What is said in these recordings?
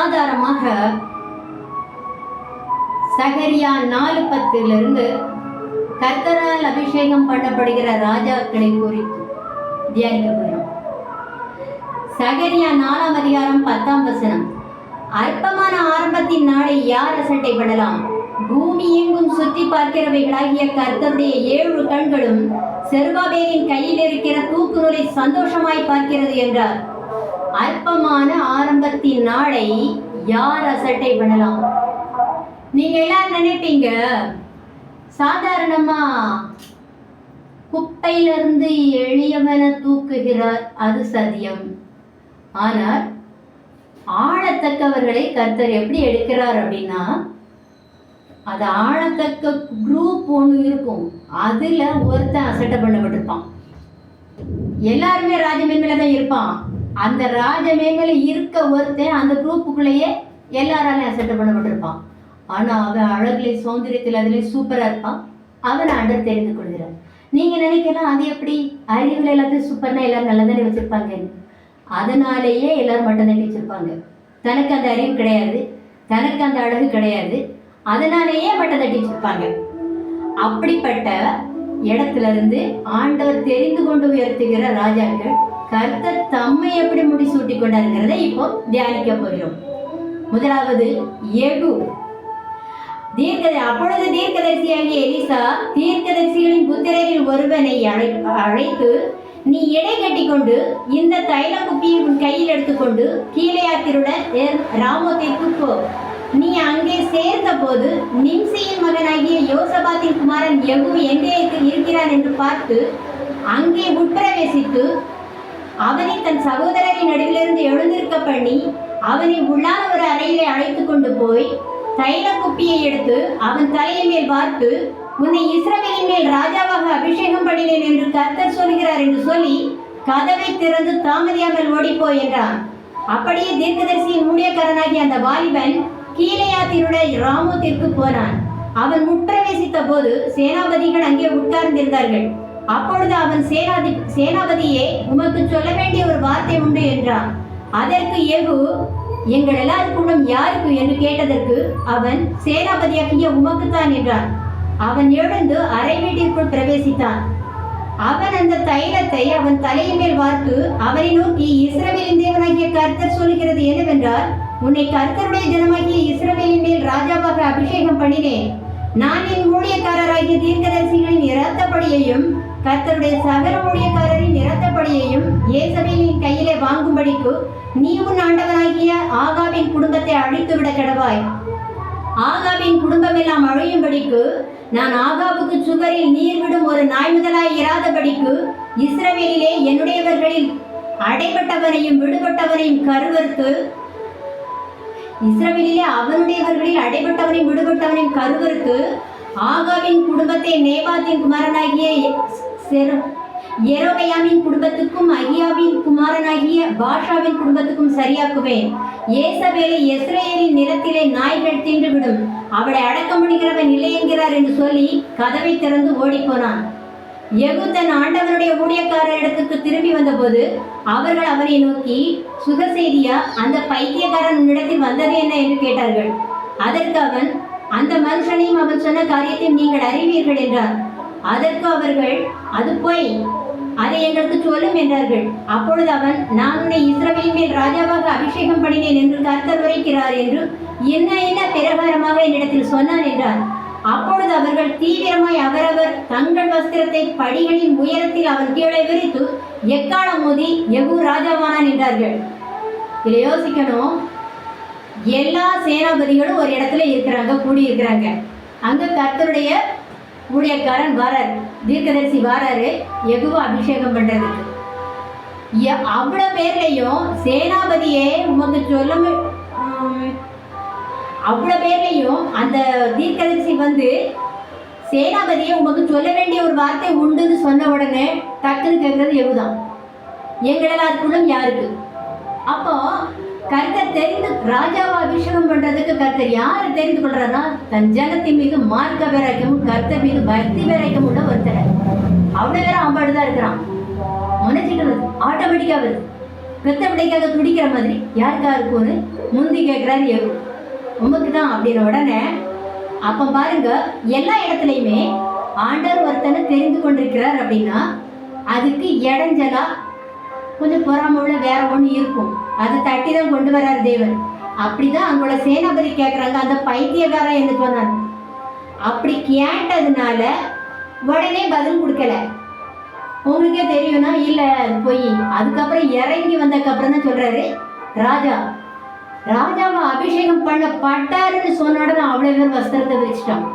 தியானத்துக்கு சகரியா நாலு பத்திலிருந்து கர்த்தரால் அபிஷேகம் பண்ணப்படுகிற ராஜாக்களை குறித்து தியானிக்க போகிறோம். சகரியா நாலாம் அதிகாரம் பத்தாம் வசனம். அற்பமான ஆரம்பத்தின் நாளை யார் அசட்டை பண்ணலாம்? பூமி எங்கும் சுத்தி பார்க்கிறவைகளாகிய கர்த்தருடைய ஏழு கண்களும் செருபாபேலின் கையில் இருக்கிற தூக்குநூலை சந்தோஷமாய் பார்க்கிறது என்றார். அற்பமான ஆரம்பத்தின் நாளை யார் அசட்டை பண்ணலாம்? நீங்க எல்லாரும் நினைப்பீங்க சாதாரணமா குப்பையிலிருந்து எளியவன தூக்குகிறார் அது சத்தியம். ஆனால் ஆழத்தக்கவர்களை கர்த்தர் எப்படி எடுக்கிறார் அப்படின்னா அது ஆழத்தக்க குரூப் ஒன்று இருக்கும். அதில் ஒருத்தன் அசட்டை பண்ணப்பட்டிருப்பான். எல்லாருமே ராஜமேன்மையில தான் இருப்பான். அந்த ராஜமேன்மையில இருக்க ஒருத்தன் அந்த குரூப்புக்குள்ளேயே எல்லாராலையும் அசட்டை பண்ணப்பட்டிருப்பான். ஆனால் அவன் அழகுலே சௌந்தரியத்தில் அதிலே சூப்பராக இருப்பான். அவனை ஆண்டர் தெரிந்து கொள்கிறான் நீங்கள் நினைக்கலாம் அது எப்படி? அறிவில் எல்லாத்தையும் சூப்பர்னா எல்லாரும் நல்லா தானே வச்சுருப்பாங்கன்னு அதனாலேயே எல்லாரும் மட்டம் தட்டி வச்சுருப்பாங்க. தனக்கு அந்த அறிவு கிடையாது. தனக்கு அந்த அழகு கிடையாது. அதனாலேயே மட்டம் தட்டி வச்சுருப்பாங்க. அப்படிப்பட்ட இடத்துல இருந்து ஆண்டவர் தெரிந்து கொண்டு உயர்த்துகிற ராஜாக்கள் கர்த்தர் தம்மை எப்படி முடிசூட்டி கொண்டாருங்கிறத இப்போ தியானிக்க போகிறோம். முதலாவது ஏகு. தீர்க்கதை அப்பொழுது தீர்க்கதரிசியாகிய எலிசா தீர்க்கதரிசிகளின் புத்திரரில் ஒருவனை அழை அழைத்து நீ எடை கட்டிக்கொண்டு இந்த தைல குப்பியை உன் கையில் எடுத்துக்கொண்டு கீழையாத்திருடன் ராமோத்திற்கு போ நீ அங்கே சேர்ந்த போது நிம்சியின் மகனாகிய யோசபாத்தின் குமாரன் எகு எங்கே இருக்கிறான் என்று பார்த்து அங்கே உட்பிரவேசித்து அவனை தன் சகோதரரின் நடுவிலிருந்து எழுந்திருக்க பண்ணி அவனை உள்ளான ஒரு அறையிலே அழைத்து கொண்டு போய் தைல குப்பியை எடுத்து அவன் தலையின் மேல் பார்த்து உன்னை இஸ்ரவேலின் மேல் ராஜாவாக அபிஷேகம் பண்ணினேன் என்று கர்த்தர் சொல்கிறார் என்று சொல்லி கதவை திறந்து தாமதியாமல் ஓடிப்போ என்றான். அப்படியே தீர்க்கதரிசியின் ஊழியக்காரனாகிய அந்த வாலிபன் கீழையாத்தினுடைய ராமோத்திற்கு போனான். அவன் உட்பிரவேசித்த போது சேனாபதிகள் அங்கே உட்கார்ந்திருந்தார்கள். அப்பொழுது அவன் சேனாதி சேனாபதியே உமக்கு சொல்ல வேண்டிய ஒரு வார்த்தை உண்டு என்றான். அதற்கு ஏகு எங்கள் எல்லாருக்குள்ளும் யாருக்கு? என்று கேட்டதற்கு அவன் சேனாபதியாகிய உமக்குத்தான் என்றான். அவன் எழுந்து அரை வீட்டிற்குள் பிரவேசித்தான். அவன் அந்த தைலத்தை அவன் தலையின் மேல் வார்த்து அவனை நோக்கி இஸ்ரவேலின் தேவனாகிய கர்த்தர் சொல்லுகிறது என்னவென்றால் உன்னை கர்த்தருடைய ஜனமாகிய இஸ்ரவேலின் மேல் ராஜாவாக அபிஷேகம் பண்ணினேன். நான் என் ஊழியக்காரராகிய தீர்க்கதரிசிகளின் இரத்தப்படியையும் கத்தருடைய சகல ஊழியக்காரரின் இரத்தப்படியையும் ஏசபேலின் கையிலே வாங்கும்படிக்கு நீ உன் ஆண்டவனாகிய ஆகாவின் குடும்பத்தை அழித்து விட கிடவாய். ஆகாவின் குடும்பம் எல்லாம் அழியும்படிக்கு நான் ஆகாவுக்கு சுவரில் நீர் விடும் ஒரு நாய் முதலாய் இராதபடிக்கு இஸ்ரவேலிலே என்னுடையவர்களில் அடைபட்டவனையும் விடுபட்டவனையும் கருவறுத்து இஸ்ரவேலிலே அவனுடையவர்களில் அடைபட்டவனையும் விடுபட்டவனையும் கருவறுத்து ஆகாவின் குடும்பத்தை நேபாத்தின் குமாரனாகிய செரு எரோபயாமின் குடும்பத்துக்கும் அகியாவின் குமாரனாகிய பாஷாவின் குடும்பத்துக்கும் சரியாக்குவேன். ஏசவேலை எஸ்ரேலின் நிலத்திலே நாய்கள் தின்று விடும் அவளை அடக்க முடிகிறவன் இல்லை என்கிறார் என்று சொல்லி கதவை திறந்து ஓடிப்போனான். எகு தன் ஆண்டவனுடைய ஊழியக்காரர் இடத்துக்கு திரும்பி வந்தபோது அவர்கள் அவரை நோக்கி சுக செய்தியா அந்த பைத்தியக்காரன் உன்னிடத்தில் வந்தது என்ன? என்று கேட்டார்கள். அதற்கு அவன் அந்த மனுஷனையும் அவன் சொன்ன காரியத்தையும் நீங்கள் அறிவீர்கள் என்றார். அதற்கு அவர்கள் அது போய். அதை எங்களுக்கு சொல்லும் என்றார்கள். அப்பொழுது அவன் நான் உன்னை இஸ்ரவேல் மேல் ராஜாவாக அபிஷேகம் பண்ணினேன் என்று கர்த்தர் உரைக்கிறார் என்று என்ன என்ன பிரகாரமாக என்னிடத்தில் சொன்னான் என்றார். அப்பொழுது அவர்கள் தீவிரமாய் அவரவர் தங்கள் வஸ்திரத்தை படிகளின் உயரத்தில் அவன் கீழே விரித்து எக்காலம் மோதி எகு ராஜாவானான் என்றார்கள். இதை யோசிக்கணும் எல்லா சேனாபதிகளும் ஒரு இடத்துல இருக்கிறாங்க கூடி இருக்கிறாங்க. அங்க கர்த்தருடைய ஊழியக்காரன் வாரார். தீர்க்கதரிசி வாராரு எகுவா அபிஷேகம் பண்றதுக்கு. எ- அவ்வளவு பேர்லையும் சேனாபதியே உமக்கு சொல்ல அவ்வளோ அவ்வளவு பேர்லையும் அந்த தீர்க்கதரிசி வந்து சேனாபதியை உமக்கு சொல்ல வேண்டிய ஒரு வார்த்தை உண்டுன்னு சொன்ன உடனே டக்குன்னு கேட்கறது எகுதான் எங்கள் எல்லாருக்குள்ளும் யாருக்கு? அப்போ கர்த்தர் தெரிந்து ராஜாவை அபிஷேகம் பண்றதுக்கு கர்த்தர் யாரை தெரிந்து கொள்றாருன்னா தன் ஜனத்தின் மீது மார்க்க வைராக்கியமும் கர்த்தர் மீது பக்தி வைராக்கியம் உள்ள ஒருத்தர். அவ்வளவு நேரம் அம்பாடு தான் இருக்கிறான். மனசுக்கு வருது. ஆட்டோமேட்டிக்கா வருது பெத்தபடிக்காக துடிக்கிற மாதிரி யாருக்கா இருக்கும்னு முந்தி கேட்கிறாரு எவு உமக்கு தான் அப்படின்ற உடனே அப்ப பாருங்க எல்லா இடத்துலையுமே ஆண்டவர் ஒருத்தனை தெரிந்து கொண்டிருக்கிறார் அப்படின்னா அதுக்கு இடைஞ்சலா கொஞ்சம் பொறாம உள்ள வேற ஒன்று இருக்கும். அதை தட்டி தான் கொண்டு வரார் தேவன். அப்படிதான் அங்கோட சேனாபதி கேட்குறாங்க அந்த பைத்தியக்காரன் என்ன சொன்னார் அப்படி கேட்டதுனால உடனே பதில் கொடுக்கல. உங்களுக்கே தெரியும்னா இல்லை போய் அதுக்கப்புறம் இறங்கி வந்ததுக்கப்புறம் தான் சொல்கிறாரு ராஜா. ராஜாவை அபிஷேகம் பண்ண பட்டாருன்னு சொன்ன உடனே அவ்வளோ பேர் வஸ்திரத்தை விரிச்சிட்டான்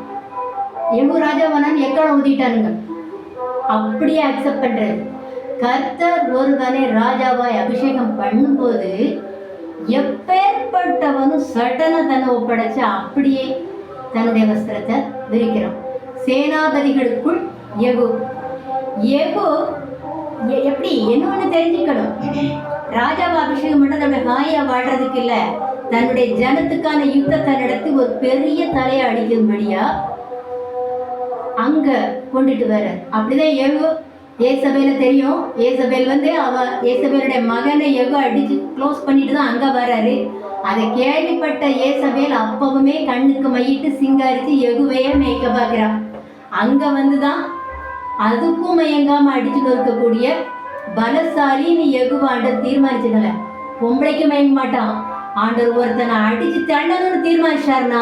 எவ்வளோ ராஜா வேணான்னு எக்காலம் ஊதிட்டானுங்க? அப்படியே அக்செப்ட் பண்ணுறது கர்த்தர் ஒருவனை ராஜாவாய் அபிஷேகம் பண்ணும்போது எப்பேற்பட்டவனும் சட்டன தன்னை ஒப்படைச்சு அப்படியே தன்னுடைய வஸ்திரத்தை விரிக்கிறான் சேனாபதிகளுக்குள் எகு எகு எ- எப்படி என்ன ஒன்று தெரிஞ்சுக்கணும்? ராஜாவை அபிஷேகம் பண்ண தன்னுடைய ஹாயா வாழ்றதுக்கு இல்ல. தன்னுடைய ஜனத்துக்கான யுத்தத்தை நடத்தி ஒரு பெரிய தலையை அடிக்கும்படியா அங்க கொண்டுட்டு வர அப்படிதான் எகு ஏசபேல தெரியும். ஏசபேல் வந்து அவ ஏசபேலுடைய மகனை எவ்வளோ அடிச்சு க்ளோஸ் பண்ணிட்டு தான் அங்க வர்றாரு அதை கேள்விப்பட்ட ஏசபேல் அப்பவுமே கண்ணுக்கு மையிட்டு சிங்காரிச்சு எகுவையே மேய்க்க பார்க்கிறான். அங்க வந்துதான் அதுக்கும் மயங்காம அடிச்சு நொறுக்கக்கூடிய நீ எகுவாண்ட தீர்மானிச்சுக்கல. பொம்பளைக்கு மயங்க மாட்டான். ஆண்டவர் ஒருத்தனை அடிச்சு தள்ளணும்னு தீர்மானிச்சாருன்னா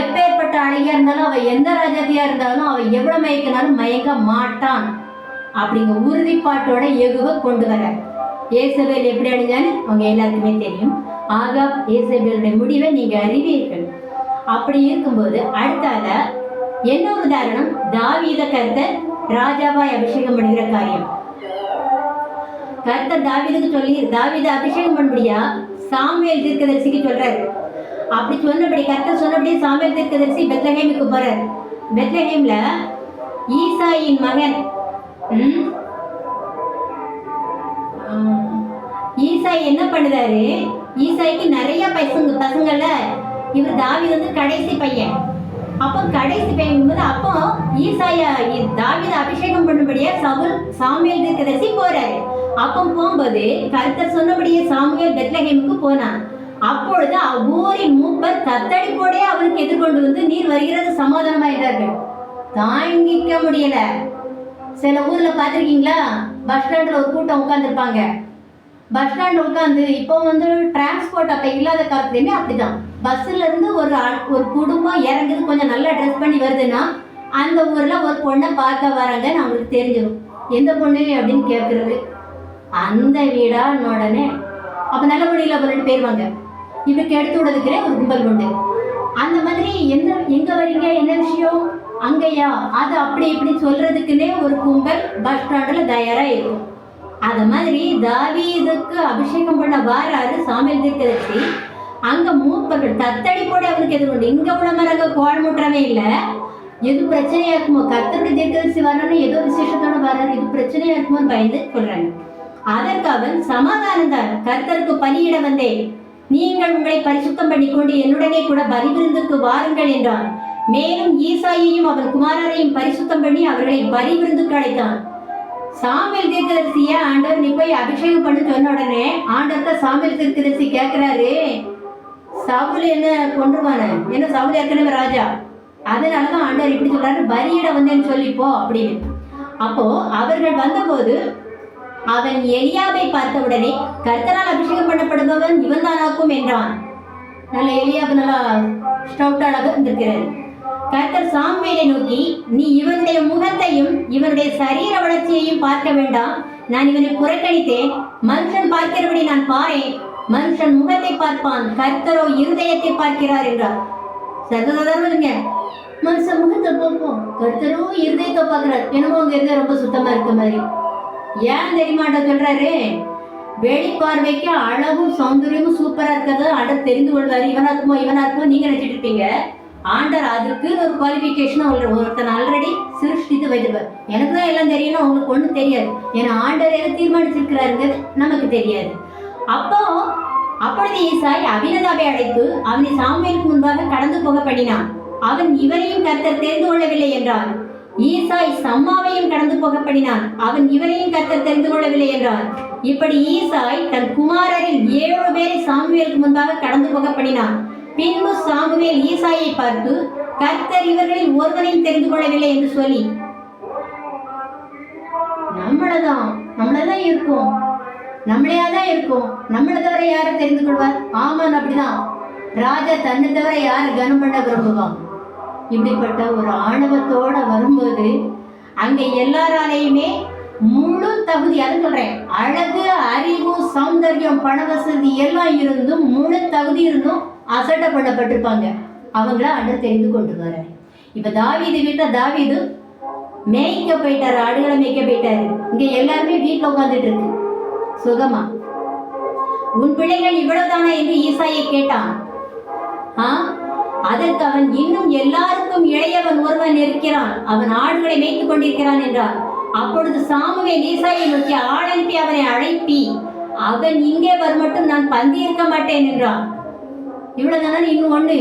எப்பேற்பட்ட அழகியா இருந்தாலும் அவன் எந்த ராஜாதியா இருந்தாலும் அவன் எவ்வளவு மயக்கினாலும் மயங்க மாட்டான். அப்படிங்க உறுதிப்பாட்டோட எகுவ கொண்டு வர. ஏசபேல் எப்படி அழிஞ்சான்னு அவங்க எல்லாருக்குமே தெரியும். ஆகா ஏசபேலுடைய முடிவை நீங்க அறிவீர்கள். அப்படி இருக்கும்போது அடுத்தால என்ன ஒரு உதாரணம்? தாவீத கர்த்தர் ராஜாவாய் அபிஷேகம் பண்ணுகிற காரியம். கர்த்தர் தாவீதுக்கு சொல்லி தாவீத அபிஷேகம் பண்ணும்படியா? சாமுவேல் தீர்க்கதரிசிக்கு சொல்றாரு. அப்படி சொன்னபடி கர்த்தர் சொன்னபடியே சாமுவேல் தீர்க்கதரிசி பெத்லஹேமுக்கு போறார். பெத்லஹேம்ல ஈசாயின் மகன் ஈசாய் என்ன பண்ணுறாரு ஈசாய்க்கு நிறைய பசங்க பசங்கள்ல இவர் தாவி வந்து கடைசி பையன். அப்போ கடைசி பையன் போது அப்போ ஈசாயா இ- அபிஷேகம் பண்ணும்படியா சவுல் சாமியல் தீர்க்கதரிசி போறாரு. அப்போ போகும்போது கருத்தர் சொன்னபடியே சாமியல் பெத்லஹேமுக்கு போனான். அப்பொழுது அவ்வூரின் மூப்பர் தத்தடிப்போடே அவருக்கு எதிர்கொண்டு வந்து நீர் வருகிறது சமாதானமாயிட்டார்கள். தாங்கிக்க முடியல. சில ஊர்ல பார்த்துருக்கீங்களா பஸ் ஸ்டாண்டில் ஒரு கூட்டம் உட்காந்துருப்பாங்க பஸ் ஸ்டாண்ட் உட்காந்து இப்போ வந்து டிரான்ஸ்போர்ட் அப்போ இல்லாத காலத்துலையுமே அப்படிதான். பஸ்ஸில் இருந்து ஒரு ஒரு குடும்பம் இறங்குது. கொஞ்சம் நல்லா ட்ரெஸ் பண்ணி வருதுன்னா அந்த ஊரில் ஒரு பொண்ணை பார்க்க வராங்கன்னு அவங்களுக்கு தெரிஞ்சிடும் எந்த பொண்ணு அப்படின்னு கேட்குறது அந்த வீடா உடனே அப்போ நல்ல முடியல ரெண்டு போயிருவாங்க இப்படி எடுத்து விடுறதுக்குனே ஒரு கும்பல் உண்டு. அந்த மாதிரி எந்த எங்கே வரீங்க என்ன விஷயம்? அங்கேயா அது அப்படி இப்படி சொல்றதுக்குன்னே ஒரு கும்பல் பஸ் ஸ்டாண்டில் தயாராக இருக்கும் அது மாதிரி தாவீதுக்கு அபிஷேகம் பண்ண வாராரு சாமியல் தீர்க்கதர்சி. அங்க மூப்பர்கள் தத்தடி போட அவனுக்கு எதிர்கொண்டு இங்க உடம்புறாங்க கோல் முட்டுறவே இல்லை. எது பிரச்சனையா இருக்குமோ கத்தருடைய தீர்க்கதரிசி வரணும்னு ஏதோ விசேஷத்தோட வராரு இது பிரச்சனையா இருக்குமோன்னு பயந்து சொல்றாங்க அதற்கு அவன் சமாதானம் தான். கர்த்தருக்கு பலியிட வந்தேன். நீங்கள் உங்களை பரிசுத்தம் பண்ணிக்கொண்டு என்னுடனே கூட பலிவிருந்துக்கு வாருங்கள் என்றான். மேலும் ஈசாயையும் அவர் குமாரரையும் பரிசுத்தம் பண்ணி அவர்களை பலிவிருந்துக்கு அழைத்தான். சாமியல் தீர்க்கதரிசிய ஆண்டவர் நீ போய் அபிஷேகம் பண்ணு சொன்ன உடனே ஆண்டவர்கிட்ட சாமியல் தீர்க்கதரிசி கேட்கிறாரு சவுல் என்ன கொண்டுருவான ஏன்னா சவுல் ஏற்கனவே ராஜா. அதனாலதான் ஆண்டவர் இப்படி சொல்றாரு பலியிட வந்தேன்னு சொல்லிப்போ அப்படின்னு. அப்போ அவர்கள் வந்தபோது அவன் எலியாவை பார்த்தவுடனே கர்த்தனால் அபிஷேகம் பண்ணப்படுபவன் இவன் தானாக்கும் என்றான். நல்ல எலியாவு நல்லா ஸ்டவுட்டாக இருந்திருக்கிறார். கர்த்தர் சாமுவேலை நோக்கி நீ இவனுடைய முகத்தையும் இவனுடைய சரீர வளர்ச்சியையும் பார்க்க வேண்டாம். நான் இவனை புறக்கணித்தேன். மனுஷன் பார்க்கிறபடி நான் பாறேன் மனுஷன் முகத்தை பார்ப்பான். கர்த்தரோ இருதயத்தை பார்க்கிறார் என்றார். சர்வசாதாரணங்க மனுஷன் முகத்தை பார்ப்போம். கர்த்தரோ இருதயத்தை பார்க்கிறார். என்னமோ உங்க இருதயம் ரொம்ப சுத்தமா இருக்க மாதிரி. ஏன் தெரியுமாட்ட சொல்றாரு? வெளிப்பார்வைக்கு அழகும் சௌந்தரியமும் சூப்பரா இருக்கிறது. அட தெரிந்து கொள்வாரு. இவனா இருக்குமோ நீங்க நினைச்சிட்டு இருப்பீங்க. ஆண்டர் அதுக்கு ஒரு குவாலிஃபிகேஷன் ஒருத்தன் ஆல்ரெடி சிருஷ்டித்து வைத்திருப்பார். எனக்கு தான் எல்லாம் தெரியணும் அவங்களுக்கு ஒன்றும் தெரியாது. ஏன்னா ஆண்டர் எதை தீர்மானிச்சிருக்கிறாருங்கிறது நமக்கு தெரியாது. அப்போ அப்பொழுது ஈசாய் அபினதாபை அழைத்து அவனை சாமுவேலுக்கு முன்பாக கடந்து போக பண்ணினான். அவன் இவரையும் கர்த்தர் தெரிந்து கொள்ளவில்லை என்றான். ஈசாய் சம்மாவையும் கடந்து போக பண்ணினான். அவன் இவரையும் கர்த்தர் தெரிந்து கொள்ளவில்லை என்றான். இப்படி ஈசாய் தன் குமாரரில் ஏழு பேரை சாமுவேலுக்கு முன்பாக கடந்து போக பண்ணினான். பின்பு சாமுவேல் ஈசாயை பார்த்து கர்த்தர் இவர்களில் ஒருவனையும் தெரிந்து கொள்ளவில்லை என்று சொல்லி நம்மளதான் நம்மளதான் இருக்கும். நம்மளையா தான் இருக்கும். நம்மளை தவிர யாரை தெரிந்து கொள்வார்? ஆமான் அப்படிதான். ராஜா தன்னை தவிர யாரை கனம் பண்ண விரும்புவான் இப்படிப்பட்ட ஒரு ஆணவத்தோட வரும்போது அங்க எல்லாராலையுமே முழு தகுதி அதை சொல்றேன் அழகு அறிவு சௌந்தரியம் பண வசதி எல்லாம் இருந்தும் முழு தகுதி இருந்தும் அசட்டை பண்ணப்பட்டிருப்பாங்க. அவங்கள ஆண்டவர் தெரிந்து கொண்டு வர. இப்ப தாவீது வீட்டை தாவீது மேய்க்க போயிட்டாரு ஆடுகளை மேய்க்க போயிட்டாரு. இங்க எல்லாருமே வீட்டுல உட்காந்துட்டு இருக்கு. சுகமா? உன் பிள்ளைகள் இவ்வளவுதானா என்று ஈசாயை கேட்டான். ஆ? அதற்கு அவன் இன்னும் எல்லாருக்கும் இளையவன் ஒருவன் இருக்கிறான். அவன் ஆடுகளை மேய்த்துக் கொண்டிருக்கிறான் என்றார். அப்பொழுது சாமுவேல் ஈசாயை நோக்கி ஆள் அவனை அழைப்பி. அவன் இங்கே வரமட்டும் நான் பந்தி இருக்க மாட்டேன் என்றான். இவ்வளவுதானா இன்னும் ஒண்ணு?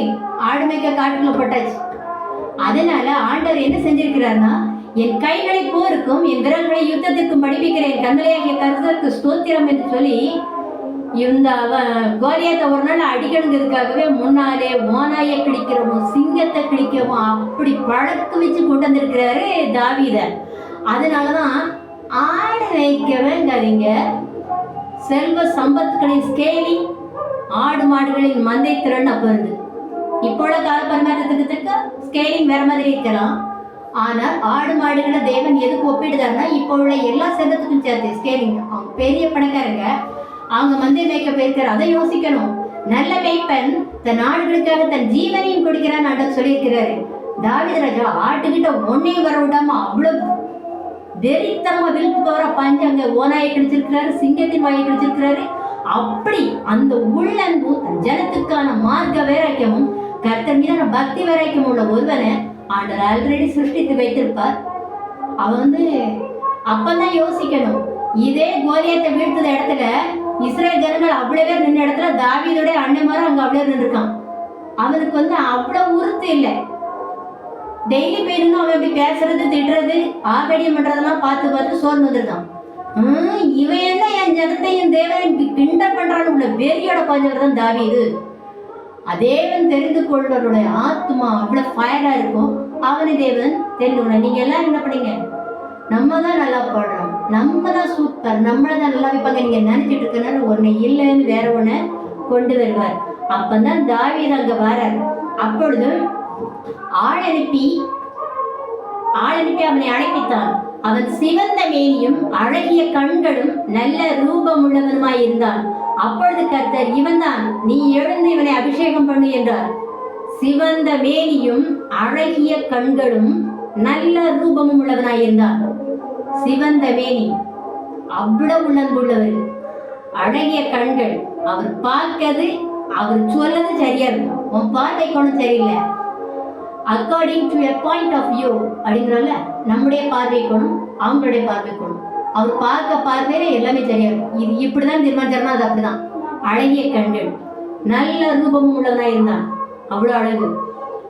ஆடு மேய்க்க காட்டுக்குள்ள போட்டாச்சு. அதனால ஆண்டவர் என்ன செஞ்சிருக்கிறார்னா என் கைகளை போருக்கும் என் விரல்களை யுத்தத்திற்கும் படிப்பிக்கிறேன் கந்தலையாகிய கருத்தருக்கு ஸ்தோத்திரம் என்று சொல்லி இந்த கோலியத்தை ஒரு நாள் அடிக்கணுங்கிறதுக்காகவே முன்னாலே ஓனாயை கிழிக்கிறவும் சிங்கத்தை கிழிக்கவும் அப்படி பழக்க வச்சு கொண்டு வந்திருக்கிறாரு தாவீத. அதனாலதான் ஆடு வைக்கவேங்காதீங்க. செல்வ சம்பத்துகளின் ஸ்கேலிங் ஆடு மாடுகளின் மந்தை திறன் அப்போ இருந்து இப்போ உள்ள கால பரிமாற்றத்துக்கு தக்க ஸ்கேலிங் வேற மாதிரி இருக்கலாம் ஆனால் ஆடு மாடுகளை தேவன் எதுக்கு ஒப்பிடுதாருன்னா இப்போ உள்ள எல்லா செல்வத்துக்கும் சேர்த்து ஸ்கேலிங் அவங்க பெரிய பணக்காரங்க அவங்க மந்தை மேய்க்க போயிருக்காரு அதை யோசிக்கணும். நல்ல மேய்ப்பன் தன் ஆடுகளுக்காக தன் ஜீவனையும் கொடுக்கிறான்னு ஆண்டவர் சொல்லியிருக்கிறாரு. தாவித ராஜா ஆட்டுக்கிட்ட ஒன்னையும் வர விடாம அவ்வளவு வெறித்தனமா விழுத்து போற பஞ்சு அங்க ஓனாயை கிடைச்சிருக்கிறாரு சிங்கத்தின் வாயை கிடைச்சிருக்கிறாரு அப்படி அந்த உள்ளன்பு தன் ஜனத்துக்கான மார்க்க வைராக்கியமும் கர்த்தர் மீதான பக்தி வைராக்கியம் உள்ள ஒருவனை ஆண்டர் ஆல்ரெடி சிருஷ்டித்து வைத்திருப்பார். அவன் வந்து அப்பதான் யோசிக்கணும். இதே கோலியத்தை வீழ்த்தத இடத்துல இஸ்ரேல் ஜனங்கள் அவ்வளவே பேர் நின்ற இடத்துல அண்ணன் மாதிரி அங்க அவ்வளவு நின்றுருக்கான். அவனுக்கு வந்து அவ்வளவு உறுத்து இல்லை. டெய்லி போயிருந்து அவன் இப்படி பேசுறது திட்டுறது ஆகடியம் பண்றதெல்லாம் பார்த்து பார்த்து சோர்ந்து வந்திருக்கான். இவன் என்ன என் ஜனத்தையும் தேவனையும் இப்படி கிண்டல் பண்றான்னு உள்ள வெறியோட பாஞ்சவர் தான் இது. அதேவன் தெரிந்து கொள்வருடைய ஆத்மா அவ்வளவு ஃபயரா இருக்கும். அவனை தேவன் தெரிந்து கொள்ள நீங்க எல்லாம் என்ன பண்ணீங்க? நம்ம தான் நல்லா பாடுறோம். நம்ம தான் சூப்பர் நம்மள தான் நல்லா வைப்பாங்க. நீங்க நினைச்சிட்டு இருக்கனால ஒன்னு இல்லைன்னு வேற ஒண்ணு கொண்டு வருவார். அப்பந்தான் தாவீது அங்க வரார். அப்பொழுது ஆள் அனுப்பி ஆள் அனுப்பி அவனை அழைப்பித்தான். அவன் சிவந்த மேனியும் அழகிய கண்களும் நல்ல ரூபமுள்ளவனுமாய் இருந்தான் அப்பொழுது கர்த்தர் இவன்தான் நீ எழுந்து இவனை அபிஷேகம் பண்ணு என்றார். சிவந்த மேனியும் அழகிய கண்களும் நல்ல ரூபமும் உள்ளவனாய் இருந்தான் சிவந்த மேனி அவ்வளவு உள்ளன்புள்ளவர் அழகிய கண்கள் அவர் பார்க்கிறது அவர் சொல்லது சரியா இருக்கும். உன் பார்வை கொண்டு சரியில்லை. According to a point of view அப்படிங்கிறல்ல நம்முடைய பார்வை கோணம் அவங்களுடைய பார்வை கோணம். அவர் பார்க்க பார்வையில எல்லாமே தெரியாது இது இப்படிதான் தீர்மானிச்சாருன்னா அது அப்படிதான். அழகிய கண்கள். நல்ல ரூபமும் உள்ளதாக இருந்தான். அவ்வளவு அழகு.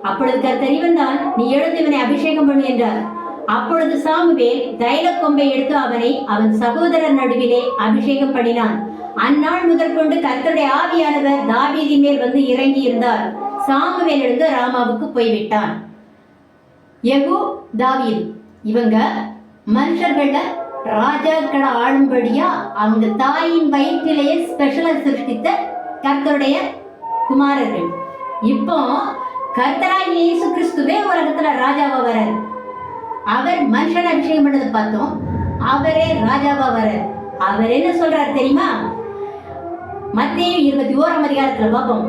அப்பொழுது கர்த்தர் இவன்தான் நீ எழுந்து இவனை அபிஷேகம் பண்ணு என்றார். அப்பொழுது சாமுவேல் தைல கொம்பை எடுத்து அவனை அவன் சகோதரர் நடுவிலே அபிஷேகம் பண்ணினான். அந்நாள் முதற்கொண்டு கர்த்தருடைய ஆவியானவர் தாவீதி மேல் வந்து இறங்கி இருந்தார். சாமுவேல் எழுந்து ராமாவுக்கு போய்விட்டான். எகு தாவீது. இவங்க மனுஷர்கள ராஜாக்களை ஆளும்படியா அவங்க தாயின் வயிற்றிலேயே ஸ்பெஷலை சிருஷ்டித்த கர்த்தருடைய குமாரர்கள். இப்போ கர்த்தராகிய இயேசு கிறிஸ்துவே உலகத்துல ராஜாவா வரார் அவர் மனுஷன் அபிஷேகம் பண்ணது பார்த்தோம். அவரே ராஜாவா வரார் அவர் என்ன சொல்றார் தெரியுமா? மத்திய இருபத்தி ஓராம் அதிகாரத்துல பார்ப்போம்.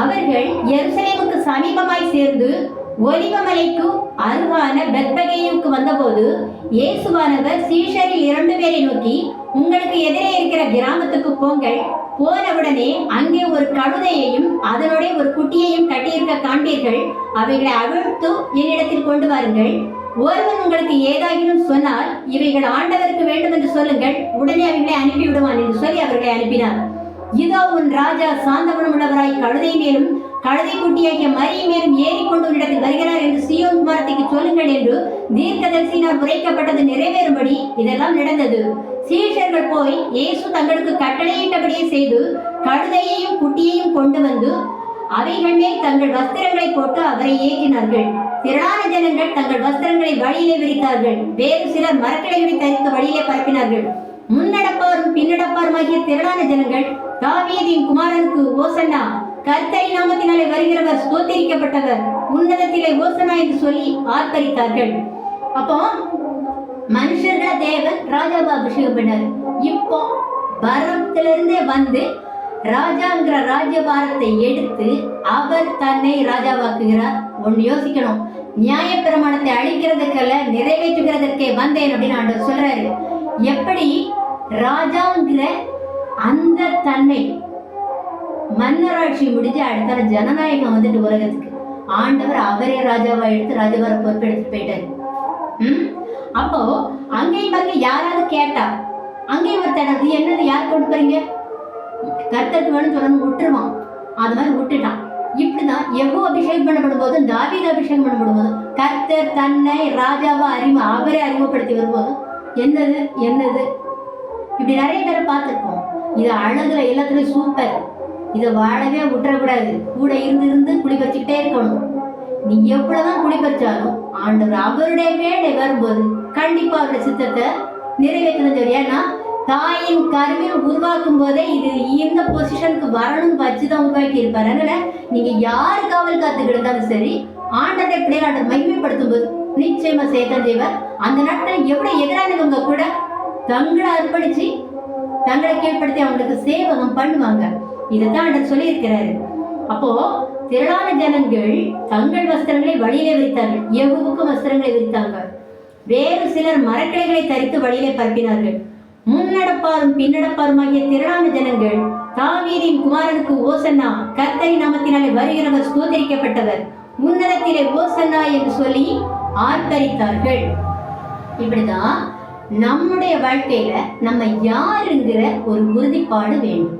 அவர்கள் எருசலேமுக்கு சமீபமாய் சேர்ந்து ஒலிவமலைக்கு அருகான பெத்பகேயுக்கு வந்தபோது இயேசுவானவர் சீஷரில் இரண்டு பேரை நோக்கி உங்களுக்கு எதிரே இருக்கிற கிராமத்துக்கு போங்கள். போனவுடனே அங்கே ஒரு கழுதையையும் அதனுடைய ஒரு குட்டியையும் கட்டியிருக்க காண்பீர்கள். அவைகளை அவிழ்த்து என்னிடத்தில் கொண்டு வாருங்கள். ஒருவன் உங்களுக்கு ஏதாகினும் சொன்னால் இவைகள் ஆண்டவருக்கு வேண்டும் என்று சொல்லுங்கள். உடனே அவைகளை அனுப்பிவிடுவான் என்று சொல்லி அவர்களை அனுப்பினார். இதோ உன் ராஜா சாந்தவனம் உள்ளவராய் கழுதை மேலும் கழுதை குட்டியாகிய மரிய மேலும் ஏறிக்கொண்டு இடத்தில் வருகிறார் என்று சியோன் குமாரத்திற்கு சொல்லுங்கள் என்று தீர்க்கதரிசினால் உரைக்கப்பட்டது நிறைவேறும்படி இதெல்லாம் நடந்தது. சீஷர்கள் போய் இயேசு தங்களுக்கு கட்டளையிட்டபடியே செய்து கழுதையையும் குட்டியையும் கொண்டு வந்து அவைகள் மேல் தங்கள் வஸ்திரங்களை போட்டு அவரை ஏற்றினார்கள். திரளான ஜனங்கள் தங்கள் வஸ்திரங்களை வழியிலே விரித்தார்கள். வேறு சிலர் மரக்கிளைகளை தரித்து வழியிலே பரப்பினார்கள். முன்னடப்பாரும் பின்னடப்பாருமாகிய திரளான ஜனங்கள் தாவீதின் குமாரனுக்கு ஓசன்னா கர்த்தரி நாமத்தினாலே வருகிறவர் ஸ்தோத்திரிக்கப்பட்டவர் உன்னதத்திலே ஓசனா என்று சொல்லி ஆர்ப்பரித்தார்கள். அப்போ மனுஷர்கள தேவன் ராஜாவை அபிஷேகம் பண்ணார். இப்போ பரத்திலிருந்தே வந்து ராஜாங்கிற ராஜபாரத்தை எடுத்து அவர் தன்னை ராஜாவாக்குகிறார். ஒன்று யோசிக்கணும். நியாயப்பிரமாணத்தை அழிக்கிறதுக்கல்ல நிறைவேற்றுகிறதற்கே வந்தேன் அப்படின்னு ஆண்டவர் சொல்றாரு. எப்படி? ராஜாங்கிற அந்த தன்மை மன்னராட்சி முடிஞ்சு அடுத்த ஜனநாயகம் வந்துட்டு உலகத்துக்கு. ஆண்டவர் அவரே ராஜாவா எடுத்து ராஜாவரை பொறுப்பெடுத்து போயிட்டாரு. ம்? அப்போ அங்கேயும் பாருங்க யாராவது கேட்டா அங்கேயும் ஒரு தடவை என்னது யார் கொண்டு போறீங்க? கர்த்தருக்கு வேணும் சொல்லணும் விட்டுருவான் அது மாதிரி விட்டுட்டான். இப்படிதான் எவ்வளோ அபிஷேகம் பண்ணப்படும் போது தாவீது அபிஷேகம் பண்ணப்படும் போது கர்த்தர் தன்னை ராஜாவா அறிமு அவரே அறிமுகப்படுத்தி வரும்போது என்னது என்னது? இப்படி நிறைய பேரை பார்த்துருக்கோம். இது அழகுல எல்லாத்துலயும் சூப்பர் இதை வாழவே விட்டுறக்கூடாது கூட இருந்து இருந்து குளிப்பறிச்சுக்கிட்டே இருக்கணும். நீ எவ்வளவுதான் குளிப்பறிச்சாலும் ஆண்டவர் அவருடைய வேலை வரும்போது கண்டிப்பா அவருடைய சித்தத்தை நிறைவேற்றணும் சொல்லி ஏன்னா தாயின் கருவில் உருவாக்கும் போதே இது இந்த பொசிஷனுக்கு வரணும்னு வச்சு தான் உருவாக்கி இருப்பார் அதனால நீங்க யாரு காவல் காத்துக்கிட்டு சரி ஆண்டரை பிள்ளையாண்டர் மகிமைப்படுத்தும் போது நிச்சயமா சேத்தன் செய்வார் அந்த நாட்கள் எவ்வளவு எதிரானவங்க கூட தங்களை அர்ப்பணிச்சு தங்களை கேட்படுத்தி அவங்களுக்கு சேவகம் பண்ணுவாங்க. இதைத்தான் ஆண்டவர் சொல்லியிருக்கிறாரு. அப்போ திரளான ஜனங்கள் தங்கள் வஸ்திரங்களை வழியிலே விரித்தார்கள். எவ்வளவுக்கும் வஸ்திரங்களை விரித்தாங்க. வேறு சிலர் மரக்கிளைகளை தரித்து வழியிலே பரப்பினார்கள். முன்னடப்பாரும் பின்னடப்பாருமாகிய திரளான ஜனங்கள் தாவீதின் குமாரனுக்கு ஓசன்னா கர்த்தரி நாமத்தினாலே வருகிறவர் ஸ்தோத்தரிக்கப்பட்டவர். உன்னதத்திலே ஓசன்னா என்று சொல்லி ஆர்ப்பரித்தார்கள். இப்படிதான் நம்முடைய வாழ்க்கையில நம்ம யாருங்கிற ஒரு உறுதிப்பாடு வேண்டும்.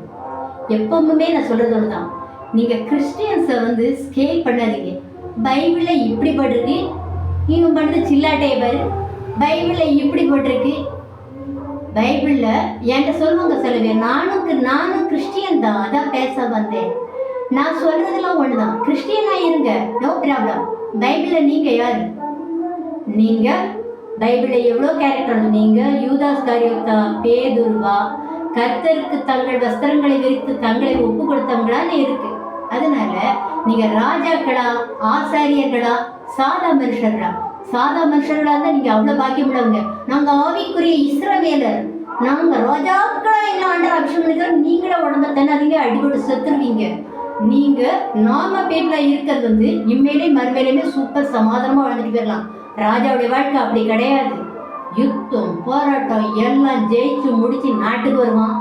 எப்பவுமே நான் சொல்றது தான் நீங்க கிறிஸ்டியன்ஸை வந்து ஸ்கேல் பண்ணாதீங்க. பைபிளில் இப்படி போட்டிருக்கு. இவன் பண்ணுறது சில்லாட்டைய பாரு. பைபிளில் இப்படி போட்டிருக்கு. பைபிள்ல என்கிட்ட சொல்லுவாங்க சில பேர் நானும் நானும் கிறிஸ்டியன் தான். அதான் பேச வந்தேன். நான் சொல்றதெல்லாம் ஒண்ணுதான். கிறிஸ்டியனா இருங்க. நோ ப்ராப்ளம் பைபிளில் நீங்க யாரு? நீங்க பைபிளில் எவ்வளோ கேரக்டர் நீங்க யூதாஸ் காரியோத்தா பேதுர்வா கர்த்தருக்கு தங்கள் வஸ்திரங்களை விரித்து தங்களை ஒப்பு கொடுத்தவங்களான்னு இருக்கு. அதனால நீங்க ராஜாக்களா ஆசாரியர்களா சாதா மனுஷர்களா சாதா மனுஷர்களா இருந்தா நீங்க அவ்வளவு பாக்கியம் உள்ளவங்க நாங்க ஆவிக்குரிய இஸ்ரவேலர். நாங்க ராஜாக்களா என்ன ஆண்டர் அபிஷேகம் பண்ணிக்கிறோம் நீங்களே உடம்ப தண்ணாதீங்க அடிபட்டு செத்துருவீங்க. நீங்க நாம பேப்ல இருக்கிறது வந்து இம்மையிலே மறுமையிலுமே சூப்பர் சமாதானமா வாழ்ந்துட்டு போயிடலாம் ராஜாவுடைய வாழ்க்கை அப்படி கிடையாது. யுத்தம் போராட்டம் எல்லாம் ஜெயிச்சு முடிச்சு நாட்டுக்கு வருவான்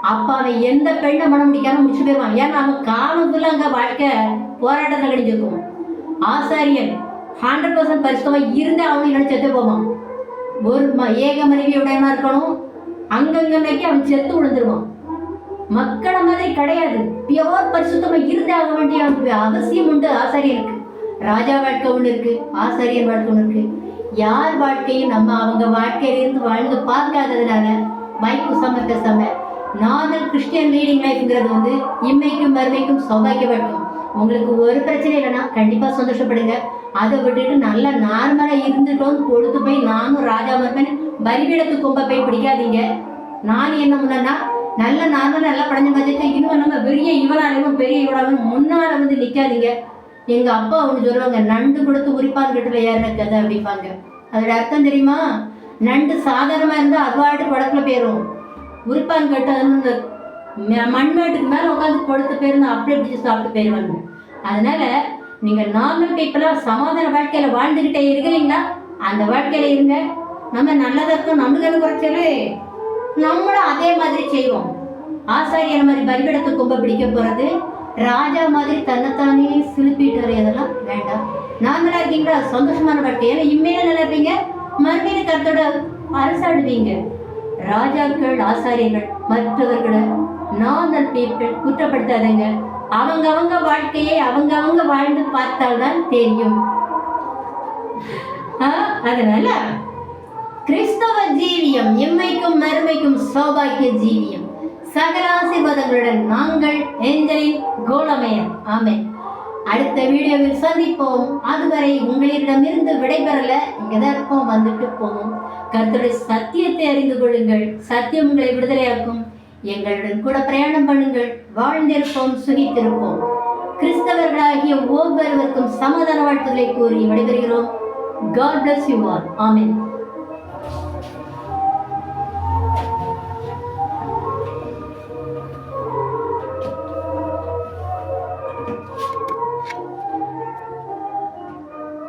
அப்ப அவன் எந்த பெண்ணை மனம் முடிக்காம முடிச்சு போயிடுவான் ஏன்னா அவன் காலம் ஃபுல்லாக அங்கே வாழ்க்கை போராட்டத்தில் கிடைச்சிருக்கும் ஆசாரியன் ஹண்ட்ரட் பர்சன்ட் பரிசுத்தமா இருந்தே அவனும் இல்லைன்னு செத்து போவான். ஒரு ம ஏக உடையமா இருக்கணும்? அங்கங்கன்னைக்கு அவன் செத்து விழுந்துருவான். மக்களை மாதிரி கிடையாது. பியோர் பரிசுத்தமா இருந்தே ஆக வேண்டிய அவனுக்கு அவசியம் உண்டு ஆசாரியனுக்கு. ராஜா வாழ்க்கை ஒன்று இருக்கு ஆசாரியர் வாழ்க்கை ஒன்று இருக்கு. யார் வாழ்க்கையும் நம்ம அவங்க வாழ்க்கையில இருந்து வாழ்ந்து பார்க்காததுனால மைக்கு சம பேசாம கிறிஸ்டியன் லீடிங் லைஃப்ங்கிறது வந்து இம்மைக்கும் மறுமைக்கும் சௌபாக்கியப்படும் உங்களுக்கு ஒரு பிரச்சனை இல்லைன்னா கண்டிப்பாக சந்தோஷப்படுங்க. அதை விட்டுட்டு நல்லா நார்மலாக இருந்துட்டோம் கொடுத்து போய் நானும் ராஜா மருமன் பலிபீடத்து கொம்ப போய் பிடிக்காதீங்க. நான் என்ன முன்னா நல்ல நார்மலாக நல்லா படைஞ்ச மாதிரி இன்னும் நம்ம பெரிய இவனாலும் பெரிய இவனாலும் முன்னால் வந்து நிற்காதீங்க எங்க அப்பா ஒன்று சொல்லுவாங்க நண்டு கொடுத்து உரிப்பான் கட்டுல ஏறின கதை அப்படிப்பாங்க அதோட அர்த்தம் தெரியுமா? நண்டு சாதாரணமா இருந்தா அதுவாட்டு குடத்துல போயிரும். உரிப்பான் கட்டு அது வந்து மண்மேட்டுக்கு மேல உட்காந்து கொடுத்து போயிருந்து அப்படி பிடிச்சி சாப்பிட்டு போயிடுவாங்க அதனால நீங்க நார்மல் பீப்புளா சமாதான வாழ்க்கையில வாழ்ந்துகிட்டே இருக்கிறீங்களா அந்த வாழ்க்கையில இருங்க. நம்ம நல்லதா இருக்கும் நம்மளுக்கு என்ன நம்மளும் அதே மாதிரி செய்வோம். ஆசாரியர் மாதிரி பலிபடத்தை கும்ப பிடிக்க போறது ராஜா மாதிரி தன்னைத்தானே சிலுப்பிட்டு அதெல்லாம் வேண்டாம். நார்மலா இருக்கீங்களா? சந்தோஷமான வாழ்க்கை. ஏன்னா இம்மையில நல்லா இருப்பீங்க? மறுமையில கருத்தோட அரசாடுவீங்க. ராஜாக்கள் ஆசாரியர்கள் மற்றவர்களை நார்மல் பீப்புள் குற்றப்படுத்தாதங்க. அவங்க அவங்க வாழ்க்கையை அவங்க அவங்க வாழ்ந்து பார்த்தால்தான் தெரியும். ஆ, அதனால கிறிஸ்தவ ஜீவியம் இம்மைக்கும் மறுமைக்கும் சௌபாக்கிய ஜீவியம். சகல நாங்கள் ஏஞ்சலின் கோலமயம். ஆமே அடுத்த வீடியோவில் சந்திப்போம். அதுவரை உங்களிடமிருந்து விடைபெறல. எதற்கும் இருப்போம் வந்துட்டு போவோம் கருத்துடைய சத்தியத்தை அறிந்து கொள்ளுங்கள். சத்தியம் உங்களை விடுதலையாக்கும். எங்களுடன் கூட பிரயாணம் பண்ணுங்கள். வாழ்ந்திருப்போம் சுகித்திருப்போம். கிறிஸ்தவர்களாகிய ஒவ்வொருவருக்கும் சமாதான வாழ்த்துக்களை கூறி விடைபெறுகிறோம். God bless you all. Amen.